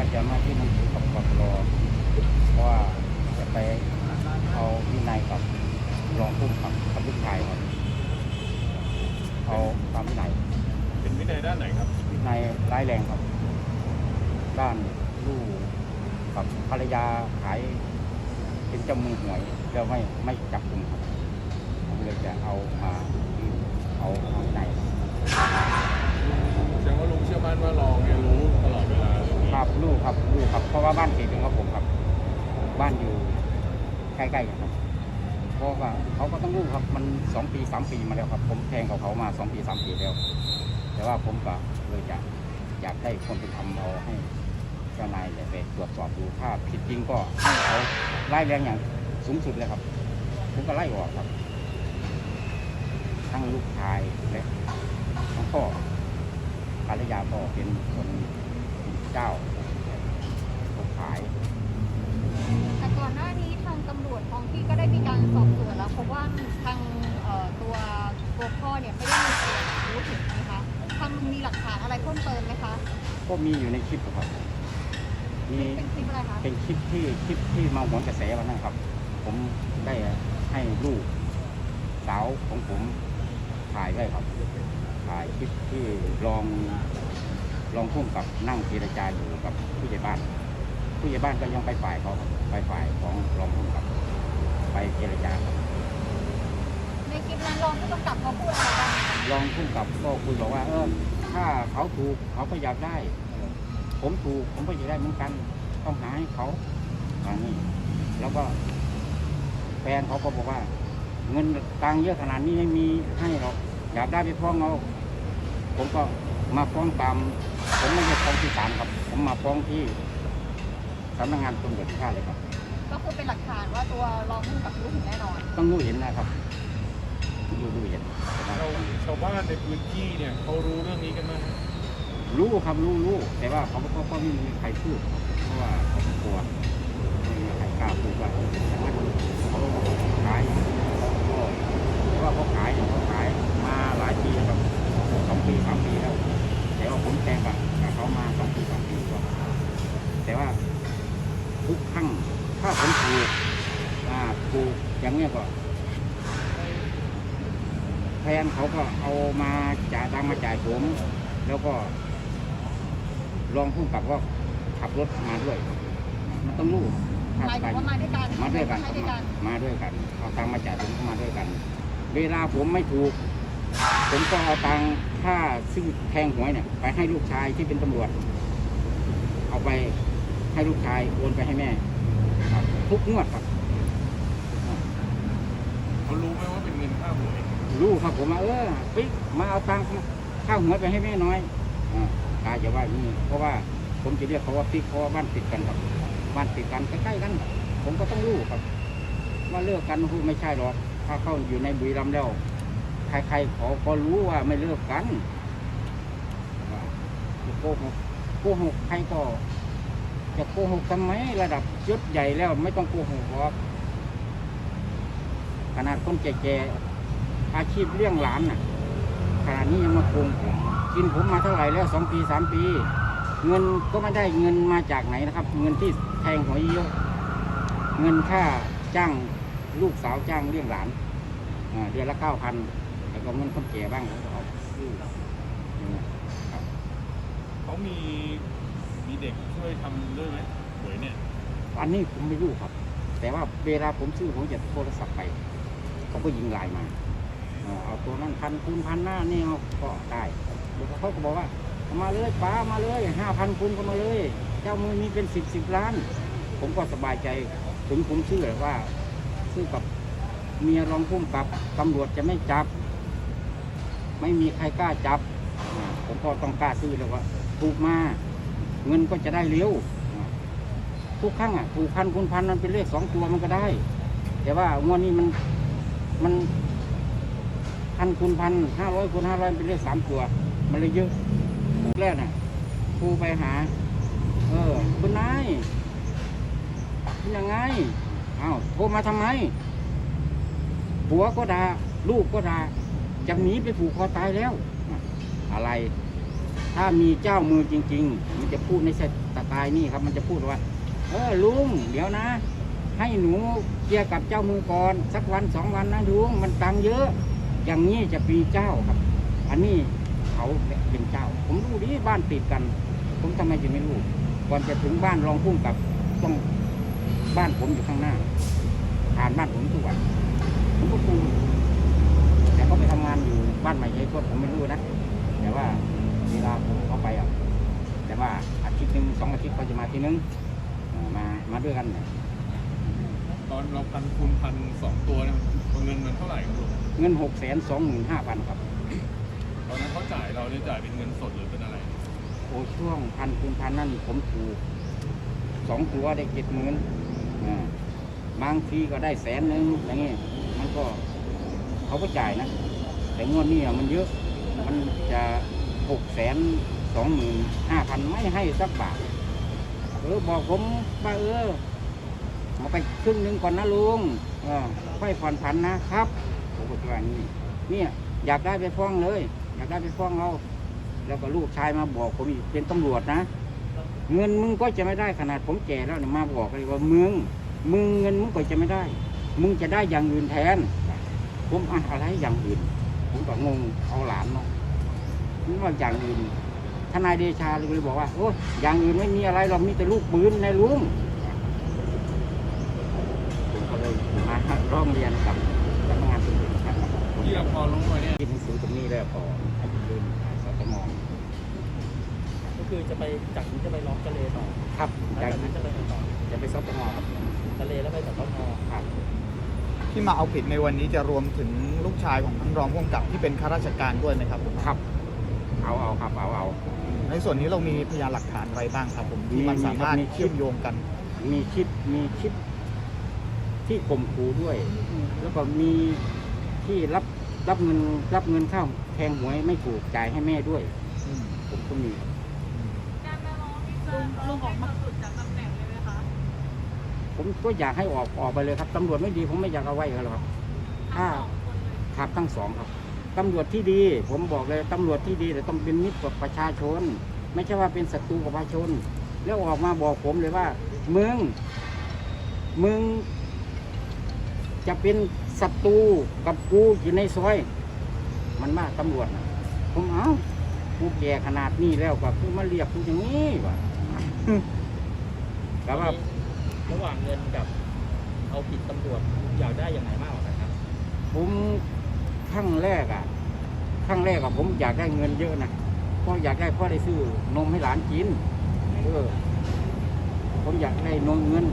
ว่าจะมาที่หนังสือกับกรอเพราะว่าจะไปเอาวินัยกับรองผู้กำกับกับลูกชายครับเอาตามวินัยเป็นวินัยด้านไหนครับ วินัยร้ายแรงครับ ด้านลูกกับภรรยาขายเป็นเจ้ามือหวยแล้วไม่ไม่จับกลุ่มครับผมเลยจะเอามาเอาเอาวินัยแสดงว่าลุงเชื่อมั่นว่ารองเนี่ยรู้ ครับลูกครับลูกครับ เพราะว่าบ้านเขตหนึ่งครับผมครับ บ้านอยู่ใกล้ๆกันครับเพราะว่าเขาก็ต้องรู้ครับ มันสองปีสามปีมาแล้วครับ ผมแทงกับเขามาสองปีสามปีแล้ว แต่ว่าผมก็เลยจะอยากได้คนเป็นธรรมเอาให้เจ้านายเนี่ยไปตรวจสอบดูถ้าผิดจริงก็ให้เขาไล่แรงอย่างสูงสุดเลยครับ ผมก็ไล่ออกครับ ทั้งลูกชายและทั้งพ่อภรรยาก็เป็นคน เจ้าคนขาย แต่ก่อนหน้านี้ทางตำรวจท้องที่ก็ได้มีการสอบสวนแล้วพบว่าทางเอ่อตัวตัวพ่อเนี่ยไม่ได้มีส่วนรู้เห็นนะคะทางลุงมีหลักฐานอะไรเพิ่มเติมไหมคะ ก็มีอยู่ในคลิปอะครับ มีเป็นคลิปอะไรคะ เป็นคลิปที่คลิปที่มาหวนกระแสวันนั้นครับ ผมได้ให้ลูกสาวของผมถ่ายไว้ครับ ถ่ายคลิปที่ลอง ลองพุ่มกับนั่งเจรจาอยู่กับผู้ใหญ่บ้าน ผู้ใหญ่บ้านก็ยังไปฝ่ายเขาครับไปฝ่ายของรองพุ่มกับ ไปเจรจาครับในคลิปนั้นรองผู้กำกับเขาพูดอะไรบ้างคะรองพุ่มกับก็คุยบอกว่า เออ ถ้าเขาถูกเขาก็อยากได้เออผมถูกผมก็อยากได้เหมือนกัน ต้องหาให้เขาอย่างนี้ แล้วก็แฟนเขาก็บอกว่า เงินตังค์เยอะขนาดนี้ไม่มีให้หรอกอยากได้ไปฟ้องเอาผมก็ มาฟ้องตาม ผมไม่ใช่ฟ้องที่ศาลครับ ผมมาฟ้องที่สำนักงานตำรวจแห่งชาติเลยครับ ก็คือเป็นหลักฐานว่าตัวรองผู้กำกับรู้เห็นแน่นอน ต้องรู้เห็นนะครับรู้รู้เห็นเราชาวบ้านในพื้นที่เนี่ยเขารู้เรื่องนี้กันไหมรู้ครับรู้รู้แต่ว่าเขาก็ก็ไม่มีใครพูดเพราะว่าเขาก็กลัวไม่มีใครกล้าพูดว่าอย่างนั้นเขาขายก็แต่ว่าเขาขายเนี่ยเขาขายมาหลายปีแล้วครับสองปีสามปีแล้ว แต่ว่าผมแทงกับกับเขามาสองปีสามปีก็แต่ว่าทุกครั้งถ้าผมถูกอ่าถูกอย่างเนี้ยก็แฟนเขาก็เอามาจ่ายตังค์มาจ่ายผม แล้วก็รองผู้กำกับก็ขับรถมาด้วย มันต้องรู้หมายถึงว่ามาด้วยกันมาด้วยกันให้ด้วยกันมาด้วยกัน เอาตังค์มาจ่ายผมก็มาด้วยกัน เวลาผมไม่ถูก ผมก็เอาตังค่าซื้อแทงหวยเนี่ยไปให้ลูกชายที่เป็นตำรวจ เอาไปให้ลูกชายโอนไปให้แม่ครับทุกงวดครับ เขารู้ไหมว่าเป็นเงินค่าหวยรู้ครับผมว่าเออปิ๊กมาเอาตังค์ข้าวหัวไปให้แม่น้อยอ่าตาจะว่าอย่างนี้เพราะว่าผมจะเรียกเขาว่าปิ๊กเพราะว่าบ้านติดกันครับ บ้านติดกันใกล้ๆกันผมก็ต้องรู้ครับว่าเลิกกันพูดไม่ใช่หรอกถ้าเขาอยู่ในบุรีรัมย์แล้ว ใครๆเขาก็รู้ว่าไม่เลิกกันโกหกโกหกใครก็ จะโกหกทำไมระดับยศใหญ่แล้วไม่ต้องโกหกหรอกขนาดคนแก่ๆอาชีพเลี้ยงหลานน่ะขนาดนี้ยังมาโกงผมกินผมมาเท่าไหร่แล้วสองปีสามปี เงินก็ไม่ได้เงินมาจากไหนนะครับ เงินที่แทงหวยเยอะเงินค่าจ้างลูกสาวจ้างเลี้ยงหลานเดือนละเก้าพัน แล้วก็เงินคนแก่บ้างเขาก็เอาลูกอย่างเงี้ยครับเขามีมีเด็กช่วยทำด้วยไหมหวยเนี่ย อันนี้ผมไม่รู้ครับ แต่ว่าเวลาผมซื้อผมจะโทรศัพท์ไปเขาก็ยิงไลน์มาเอ่อเอาตัวนั้นพันคูณพันหน้านี่เอาก็ได้แล้วเขาก็บอกว่าเอามาเลยป้ามาเลยห้าพันคูณก็มาเลย เจ้ามือมีเป็นสิบสิบล้าน ผมก็สบายใจถึงผมเชื่อว่าซื้อกับเมียรองพุ่มกับตำรวจจะไม่จับ ไม่มีใครกล้าจับ ผมก็ต้องกล้าซื้อแล้วว่าถูกมาเงินก็จะได้เร็วทุกครั้งอะถูกพันคูณพันมันเป็นเลขสองตัวมันก็ได้ แต่ว่างวดนี้มันมันพันคูณพันห้าร้อยคูณห้าร้อยเป็นเลขสามตัว มันเลยเยอะแรกน่ะครูไปหา เออคุณนายเป็นยังไงอ้าวโทรมาทำไมผัวก็ด่าลูกก็ด่า จะหนีไปผูกคอตายแล้ว อะไร ถ้ามีเจ้ามือจริง ๆ มันจะพูดในสไตล์นี่ครับ มันจะพูดว่า เออลุงเดี๋ยวนะ ให้หนูเคลียร์กับเจ้ามือก่อนสักวันสองวันนะลุงมันตังเยอะ อย่างนี้จะปีเจ้าครับ อันนี้เขาเป็นเจ้า ผมรู้ดีบ้านติดกัน ผมทำไมจะไม่รู้ก่อนจะถึงบ้านรองพุ่งกับต้องบ้านผมอยู่ข้างหน้าผ่านบ้านผมทุกวันผมก็ดูแต่เขาไปทำงานอยู่ บ้านใหม่ใช้ก็ผมไม่รู้นะ แต่ว่าเวลาผมเขาไปอะแต่ว่าอาทิตย์หนึ่งสองอาทิตย์เขาจะมาทีนึงเอ่อมามาด้วยกันเนี่ยตอนเราพันคูณพันสองตัวเนี่ยมันเงินมันเท่าไหร่ครับลุงเงินหกแสนสองหมื่นห้าพันครับ ตอนนั้นเขาจ่ายเราเนี่ยจ่ายเป็นเงินสดหรือเป็นอะไร โอ้ช่วงพันคูณพันนั่นผมถูกสองตัวได้เจ็ดหมื่นอ่าบางทีก็ได้แสนหนึ่งอย่างเงี้ยมันก็เขาก็จ่ายนะ แต่งวดนี้อะมันเยอะ มันจะหกแสนสองหมื่นห้าพันไม่ให้สักบาท เออบอกผมว่าเออมาไปครึ่งหนึ่งก่อนนะลุงเออค่อยผ่อนผันนะครับผมก็ว่าอย่างนี้เนี่ยอยากได้ไปฟ้องเลย อยากได้ไปฟ้องเอาแล้วก็ลูกชายมาบอกผมอีกเป็นตำรวจนะ เงินมึงก็จะไม่ได้ขนาดผมแก่แล้วมาบอกเลยว่ามึงมึงเงินมึงก็จะไม่ได้ มึงจะได้อย่างอื่นแทน ผมอะอะไรอย่างอื่น ผมก็งงเอาหลานเนาะนี่ว่าอย่างอื่นทนายเดชาเลยบอกว่าโอ้ยอย่างอื่นไม่มีอะไรหรอกมีแต่ลูกปืนในลุงผมก็เลยมาร้องเรียนกับสำนักงานตำรวจครับที่เราพอรู้มาเนี่ยที่หนังสือตรงนี้แล้วพอให้ไปดูสตงก็คือจะไปจากนี้จะไปร้องทะเลต่อครับหลัองยากจากนั้นจะไปไหนต่อจะไปสตงครับทะเลแล้วไปสตงครับ ที่มาเอาผิดในวันนี้จะรวมถึงลูกชายของท่านรองผู้กำกับที่เป็นข้าราชการด้วยไหมครับครับ เอาเอาครับเอาเอา ในส่วนนี้เรามีพยานหลักฐานอะไรบ้างครับ ผมที่มันมีสามารถมีคลิป เชื่อมโยงกัน มีคลิปมีคลิปที่ข่มขู่ด้วย แล้วก็มีที่รับรับเงินรับเงินเข้าแทงหวยไม่ถูกจ่ายให้แม่ด้วย ผมก็มี ลุงออกมา ผมก็อยากให้ออกออกไปเลยครับตำรวจไม่ดีผมไม่อยากเอาไว้กันหรอกครับถ้าครับทั้งสองครับตำรวจที่ดี ผมบอกเลยตำรวจที่ดีแต่ต้องเป็นมิตรกับประชาชน ไม่ใช่ว่าเป็นศัตรูกับประชาชน แล้วออกมาบอกผมเลยว่ามึงมึงจะเป็นศัตรูกับกูอยู่ในซอย มันมากตำรวจนะผมเอากูแก่ขนาดนี้แล้วก็คือมาเรียกกูอย่างนี้วะแต่ว่า ระหว่างเงินกับเอาผิดตำรวจอยากได้อย่างไหนมากกว่ากันครับผมขั้งแรกอะขั้งแรกอะผมอยากได้เงินเยอะนะเพราะอยากได้พ่อได้ซื้อนมให้หลานกินเออผมอยากได้นมเงิน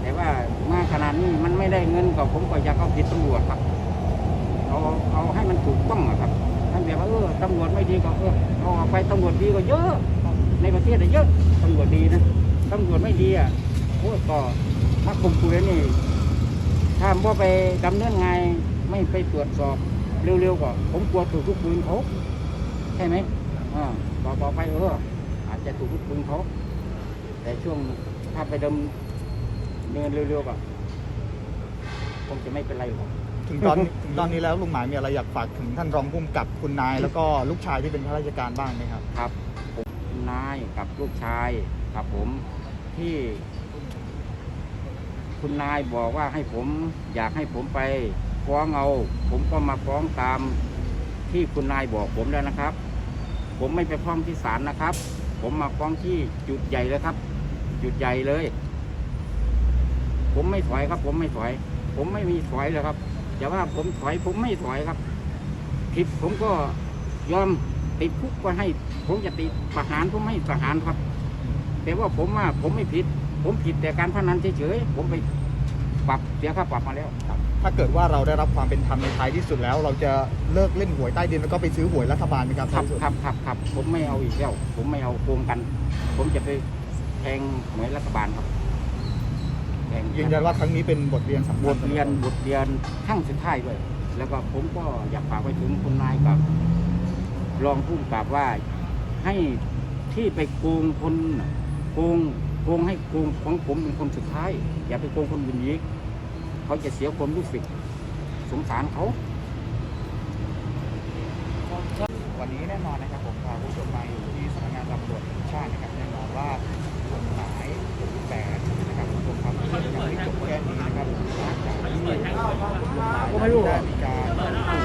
แต่ว่ามาขนาดนี้มันไม่ได้เงินก็ผมก็อยากเอาผิดตำรวจครับเอาเอาให้มันถูกต้องครับท่านแบบว่าเออตำรวจไม่ดีก็เออเอาไปตำรวจดีก็เยอะ ในประเทศอะเยอะตำรวจดีนะตำรวจไม่ดีอะ โอ้ยก็ถ้าข่มขืนนี่ถ้าว่าไปดำเนินงานไม่ไปตรวจสอบเร็วๆก็ผมกลัวถูกทุกปืนเขาใช่ไหมอ่าต่อต่อไปเอออาจจะถูกทุกปืนเขาแต่ช่วงถ้าไปดำเนินเร็วๆก็คงจะไม่เป็นไรหรอกถึงตอนถึงตอนนี้แล้วลุงหมายมีอะไรอยากฝากถึงท่านรองผู้กำกับคุณนาย แล้วก็ลูกชายที่เป็นข้าราชการบ้างไหมครับ ครับผมคุณนายกับลูกชายครับผมที่ คุณนายบอกว่าให้ผมอยากให้ผมไปฟ้องเอาผมก็มาฟ้องตามที่คุณนายบอกผมแล้วนะครับ ผมไม่ไปฟ้องที่ศาลนะครับ ผมมาฟ้องที่จุดใหญ่เลยครับ จุดใหญ่เลย ผมไม่ถอยครับ ผมไม่ถอย ผมไม่มีถอยเลยครับอย่าว่าผมถอยผมไม่ถอยครับผิดผมก็ยอมติดคุกก็ให้ ผมจะติดประหารผมไม่ประหารครับ แต่ว่าผมว่าผมไม่ผิด ผมผิดแต่การพนันเฉยๆผมไปปรับเสียค่าปรับมาแล้ว ถ้าเกิดว่าเราได้รับความเป็นธรรมในท้ายที่สุดแล้ว เราจะเลิกเล่นหวยใต้ดินแล้วก็ไปซื้อหวยรัฐบาลไหมครับครับท้ายที่สุดครับครับครับผมไม่เอาอีกแล้ว ผมไม่เอาโกงกัน ผมจะไปแทงหวยรัฐบาลครับแทงยืนยันว่าครั้งนี้เป็นบทเรียนสำบคัญทเรียนบทเรียนขั้งสุดท้ายด้วย แล้วก็ผมก็อยากฝากไปถึงคุณนายกับรองผู้กำกับว่าให้ที่ไปโกงคนน่ะโกง โกงให้โกงของผมเป็นคนสุดท้าย อย่าไปโกงคนอื่นอีกเขาจะเสียความรู้สึกสงสารเขาพวันนี้แน่นอนนะครับผมพาคุณผู้ชมมาอยู่ที่สำนักงานตำรวจแห่งชาตินะครับแน่นอนว่ากฎหมายกฎแปดนะครับคุณผู้ชมครับเรื่องยังไม่จบแค่นี้นะครับหลังจากที่กฎหมายนั้นได้มีการ